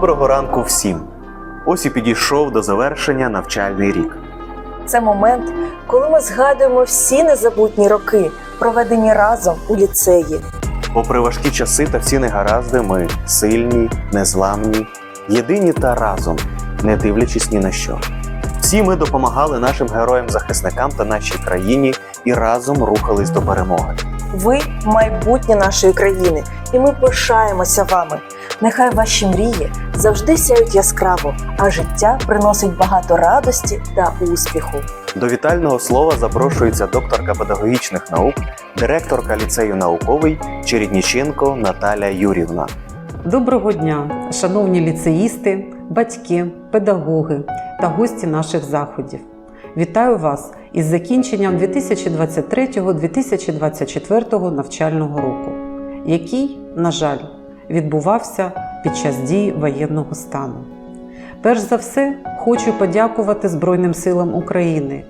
Доброго ранку всім! Ось і підійшов до завершення навчальний рік. Це момент, коли ми згадуємо всі незабутні роки, проведені разом у ліцеї. Попри важкі часи та всі негаразди, ми сильні, незламні, єдині та разом, не дивлячись ні на що. Всі ми допомагали нашим героям-захисникам та нашій країні і разом рухались до перемоги. Ви майбутнє нашої країни, і ми пишаємося вами. Нехай ваші мрії завжди сяють яскраво, а життя приносить багато радості та успіху. До вітального слова запрошується докторка педагогічних наук, директорка ліцею науковий Чередніченко Наталя Юрівна. Доброго дня, шановні ліцеїсти, батьки, педагоги та гості наших заходів. Вітаю вас із закінченням 2023-2024 навчального року, який, на жаль, відбувався під час дії воєнного стану. Перш за все, хочу подякувати Збройним силам України.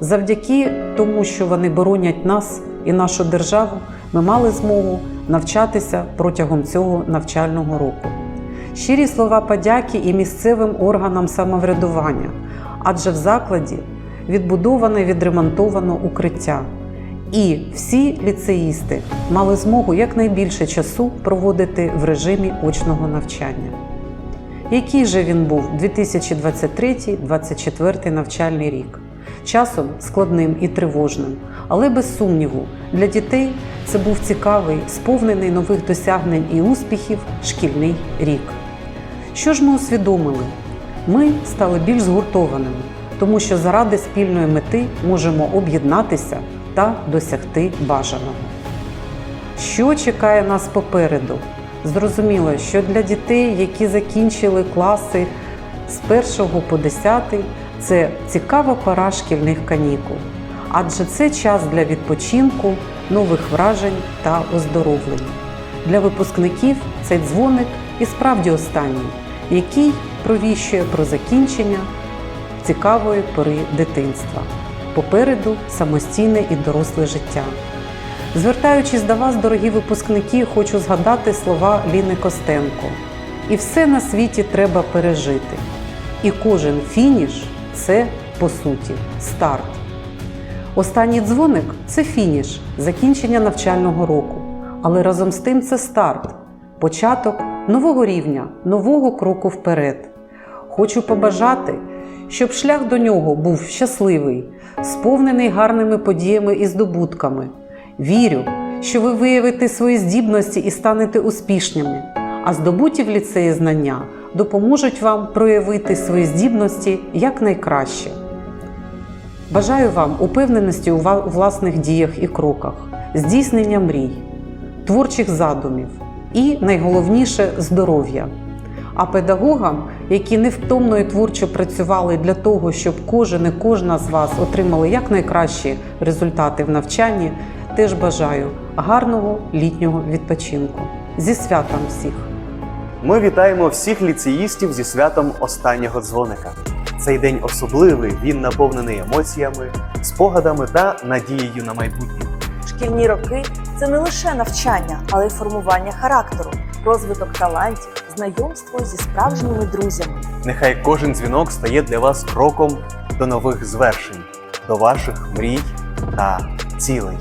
Завдяки тому, що вони боронять нас і нашу державу, ми мали змогу навчатися протягом цього навчального року. Щирі слова подяки і місцевим органам самоврядування, адже в закладі відбудовано і відремонтовано укриття. І всі ліцеїсти мали змогу якнайбільше часу проводити в режимі очного навчання. Який же він був 2023-2024 навчальний рік? Часом складним і тривожним, але без сумніву, для дітей це був цікавий, сповнений нових досягнень і успіхів шкільний рік. Що ж ми усвідомили? Ми стали більш згуртованими, тому що заради спільної мети можемо об'єднатися та досягти бажаного. Що чекає нас попереду? Зрозуміло, що для дітей, які закінчили класи з 1 по 10, це цікава пора шкільних канікул, адже це час для відпочинку, нових вражень та оздоровлення. Для випускників цей дзвоник і справді останній, який провіщує про закінчення цікавої пори дитинства. Попереду самостійне і доросле життя. Звертаючись до вас, дорогі випускники, хочу згадати слова Ліни Костенко. І все на світі треба пережити. І кожен фініш це, по суті, старт. Останній дзвоник це фініш, закінчення навчального року. Але разом з тим це старт, початок нового рівня, нового кроку вперед. Хочу побажати, щоб шлях до нього був щасливий, сповнений гарними подіями і здобутками. Вірю, що ви виявите свої здібності і станете успішними, а здобуті в ліцеї знання допоможуть вам проявити свої здібності якнайкраще. Бажаю вам упевненості у власних діях і кроках, здійснення мрій, творчих задумів і найголовніше здоров'я. А педагогам, які невтомно і творчо працювали для того, щоб кожен і кожна з вас отримали якнайкращі результати в навчанні, теж бажаю гарного літнього відпочинку. Зі святом всіх! Ми вітаємо всіх ліцеїстів зі святом останнього дзвоника. Цей день особливий, він наповнений емоціями, спогадами та надією на майбутнє. Шкільні роки це не лише навчання, але й формування характеру, розвиток талантів, знайомство зі справжніми друзями. Нехай кожен дзвінок стає для вас кроком до нових звершень, до ваших мрій та цілей.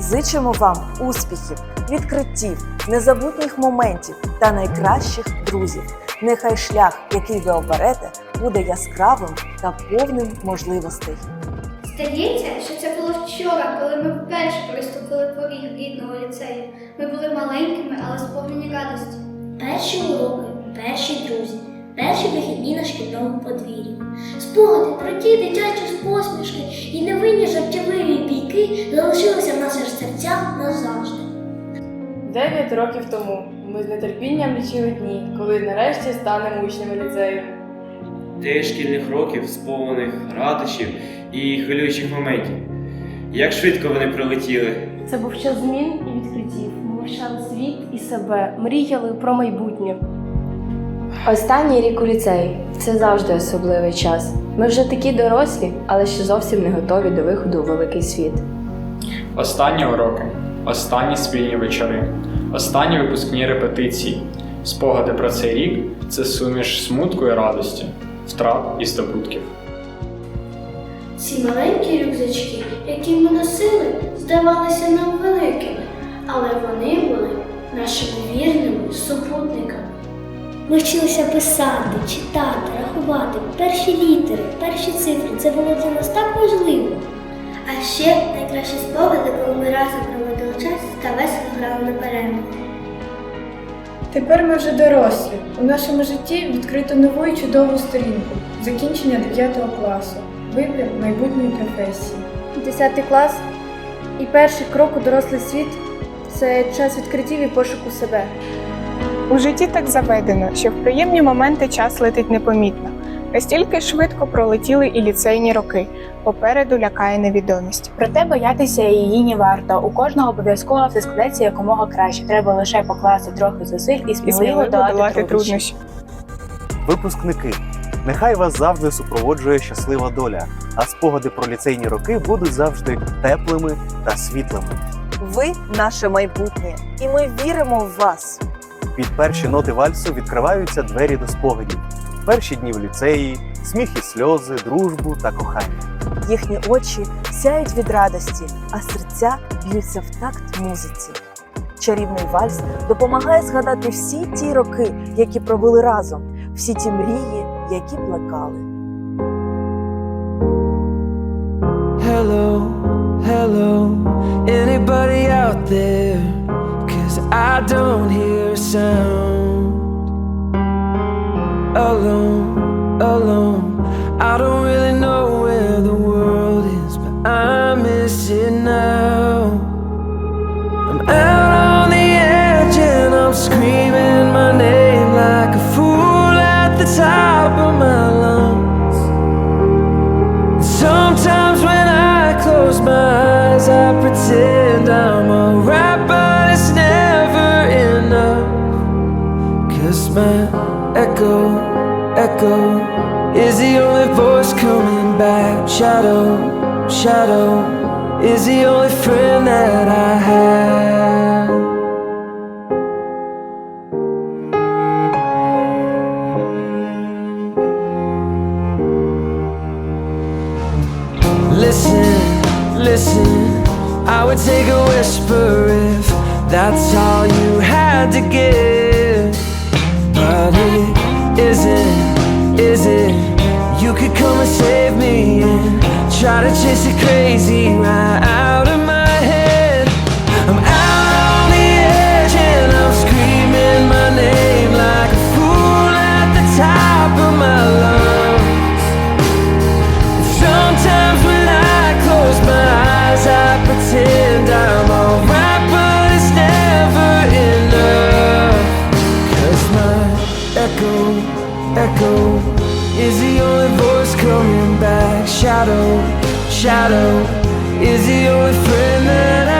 Зичимо вам успіхів, відкриттів, незабутніх моментів та найкращих друзів. Нехай шлях, який ви оберете, буде яскравим та повним можливостей. Здається, що це було вчора, коли ми вперше приступили поріг рідного ліцею. Ми були маленькими, але сповнені радості. Перші уроки, перші друзі, перші вихідні на шкільному подвір'ї. Спогади про ті дитячі посмішки і невинні жартівливі бійки залишилися в наших серцях назавжди. Дев'ять років тому ми з нетерпінням лічили дні, коли нарешті станемо учнями ліцею. Дев'ять шкільних років, сповнених радощів і хвилюючих моментів. Як швидко вони пролетіли. Це був час змін і відкриттів. Світ і себе, мріяли про майбутнє. Останній рік у ліцеї це завжди особливий час. Ми вже такі дорослі, але ще зовсім не готові до виходу у великий світ. Останні уроки, останні спільні вечори, останні випускні репетиції. Спогади про цей рік це суміш смутку і радості, втрат і здобутків. Ці маленькі рюкзачки, які ми носили, здавалися нам великими, але вони були нашими вірними супутниками. Ми вчилися писати, читати, рахувати, перші літери, перші цифри. Це було для нас так важливо. А ще найкращі спогади, коли ми разом проводили час та весело грали на перервах. Тепер ми вже дорослі. У нашому житті відкрито нову і чудову сторінку закінчення 9 класу, вибір майбутньої професії. 10 клас і перший крок у дорослий світ це час відкриттів і пошуку себе. У житті так заведено, що в приємні моменти час летить непомітно. Настільки швидко пролетіли і ліцейні роки. Попереду лякає невідомість. Проте боятися її не варто. У кожного обов'язково все складеться якомога краще. Треба лише покласти трохи зусиль і І сміливо сміливо долати долати труднощі. труднощі. Випускники, нехай вас завжди супроводжує щаслива доля, а спогади про ліцейні роки будуть завжди теплими та світлими. Ви наше майбутнє, і ми віримо в вас. Під перші ноти вальсу відкриваються двері до спогадів. Перші дні в ліцеї, сміх і сльози, дружбу та кохання. Їхні очі сяють від радості, а серця б'ються в такт музиці. Чарівний вальс допомагає згадати всі ті роки, які провели разом, всі ті мрії, які плекали. Hello, hello, anybody out there? Cause I don't hear a sound. Alone, alone, I don't really know where the world is, but I miss it Shadow, shadow is the only friend that I have. Listen, listen, I would take a whisper if that's all you had to give. But it isn't, is it? You could come and save me and try to chase it crazy right out of my head. I'm out on the edge and I'm screaming my name like a fool at the top of my lungs. Sometimes when I close my eyes, I pretend I'm alright, but it's never enough. Cause my echo, echo is the only voice coming back. Shadow, shadow is the only friend that I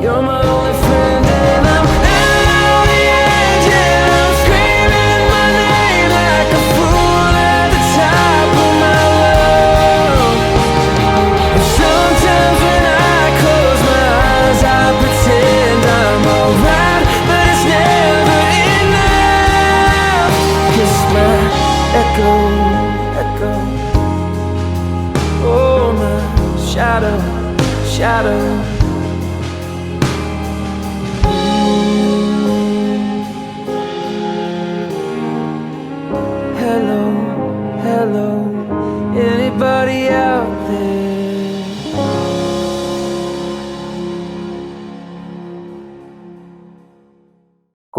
You're my only friend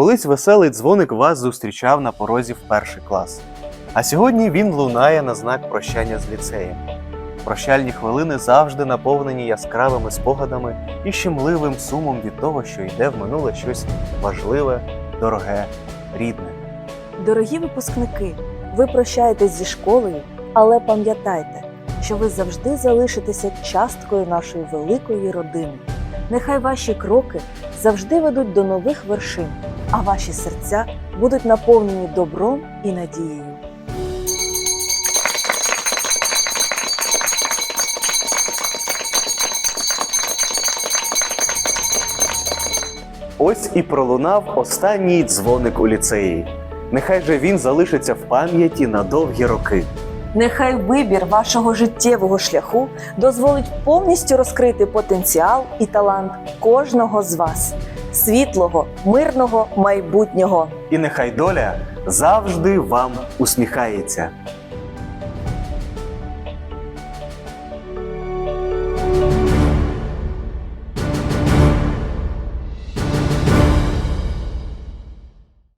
Колись веселий дзвоник вас зустрічав на порозі в перший клас. А сьогодні він лунає на знак прощання з ліцеєм. Прощальні хвилини завжди наповнені яскравими спогадами і щемливим сумом від того, що йде в минуле щось важливе, дороге, рідне. Дорогі випускники, ви прощаєтесь зі школою, але пам'ятайте, що ви завжди залишитеся часткою нашої великої родини. Нехай ваші кроки завжди ведуть до нових вершин, а ваші серця будуть наповнені добром і надією. Ось і пролунав останній дзвоник у ліцеї. Нехай же він залишиться в пам'яті на довгі роки. Нехай вибір вашого життєвого шляху дозволить повністю розкрити потенціал і талант кожного з вас, світлого, мирного майбутнього. І нехай доля завжди вам усміхається.